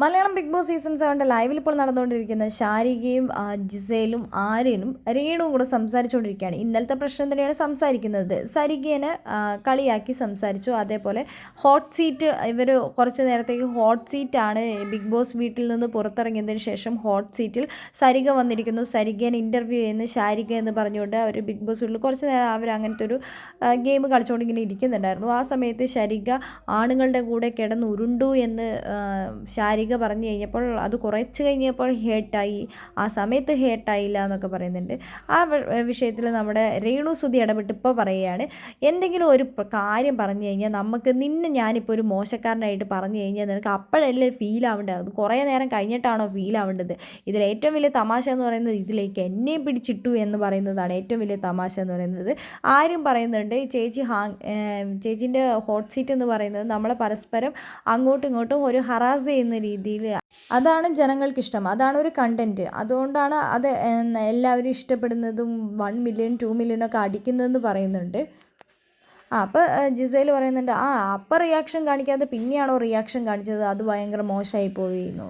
Malayalam big Boss season സെവന്റെ ലൈവിൽ ഇപ്പോൾ നടന്നുകൊണ്ടിരിക്കുന്ന ശാരികയും ജിസേലും ആര്യനും രേണുവും കൂടെ സംസാരിച്ചുകൊണ്ടിരിക്കുകയാണ്. ഇന്നലത്തെ പ്രശ്നം തന്നെയാണ് സംസാരിക്കുന്നത്. സരികേനെ കളിയാക്കി സംസാരിച്ചു. അതേപോലെ ഹോട്ട് സീറ്റ് ഇവർ കുറച്ച് നേരത്തേക്ക് ഹോട്ട് സീറ്റാണ് ബിഗ് ബോസ് വീട്ടിൽ നിന്ന് പുറത്തിറങ്ങിയതിന് ശേഷം ഹോട്ട് സീറ്റിൽ സരിക വന്നിരിക്കുന്നു. സരികേനെ ഇന്റർവ്യൂ ചെയ്യുന്ന ശാരിക എന്ന് പറഞ്ഞുകൊണ്ട് അവർ ബിഗ് ബോസ് വീട്ടിൽ കുറച്ച് നേരം അവർ അങ്ങനത്തെ ഒരു ഗെയിം കളിച്ചുകൊണ്ട് ഇങ്ങനെ ഇരിക്കുന്നുണ്ടായിരുന്നു. ആ സമയത്ത് ശരിക ആണുങ്ങളുടെ കൂടെ കിടന്ന് ഉരുണ്ടു എന്ന് ആ, ശാരിക പറഞ്ഞു കഴിഞ്ഞപ്പോൾ അത് കുറച്ച് കഴിഞ്ഞപ്പോൾ ഹേട്ടായി. ആ സമയത്ത് ഹേട്ടായില്ല എന്നൊക്കെ പറയുന്നുണ്ട്. ആ വിഷയത്തിൽ നമ്മുടെ രേണു സുധി ഇടപെട്ട് ഇപ്പോൾ പറയുകയാണ് എന്തെങ്കിലും ഒരു കാര്യം പറഞ്ഞു കഴിഞ്ഞാൽ നമുക്ക് നിന്നെ ഞാനിപ്പോൾ ഒരു മോശക്കാരനായിട്ട് പറഞ്ഞു കഴിഞ്ഞാൽ നിനക്ക് അപ്പോഴല്ലേ ഫീൽ ആവേണ്ടത് അത് കുറേ നേരം കഴിഞ്ഞിട്ടാണോ ഫീൽ ആവേണ്ടത് ഇതിൽ ഏറ്റവും വലിയ തമാശ എന്ന് പറയുന്നത് ഇതിലേക്ക് എന്നെയും പിടിച്ചിട്ടു എന്ന് പറയുന്നതാണ് ഏറ്റവും വലിയ തമാശ എന്ന് പറയുന്നത്. ആരും പറയുന്നുണ്ട് ചേച്ചി ഹാങ് ചേച്ചീന്റെ ഹോട്ട് സീറ്റ് എന്ന് പറയുന്നത് നമ്മളെ പരസ്പരം അങ്ങോട്ടും ഇങ്ങോട്ടും ഒരു ഹറാസ് ചെയ്യുന്ന രീതിയിൽ അതാണ് ജനങ്ങൾക്ക് ഇഷ്ടം അതാണ് ഒരു കണ്ടന്റ് അതുകൊണ്ടാണ് അത് എല്ലാവരും ഇഷ്ടപ്പെടുന്നതും വൺ മില്യൺ ടു മില്യൺ ഒക്കെ അടിക്കുന്നതെന്ന് പറയുന്നുണ്ട്. ആ അപ്പോൾ ജിസയിൽ പറയുന്നുണ്ട് ആ അപ്പം റിയാക്ഷൻ കാണിക്കാതെ പിന്നെയാണോ റിയാക്ഷൻ കാണിച്ചത്? അത് ഭയങ്കര മോശമായി പോയി എന്ന്.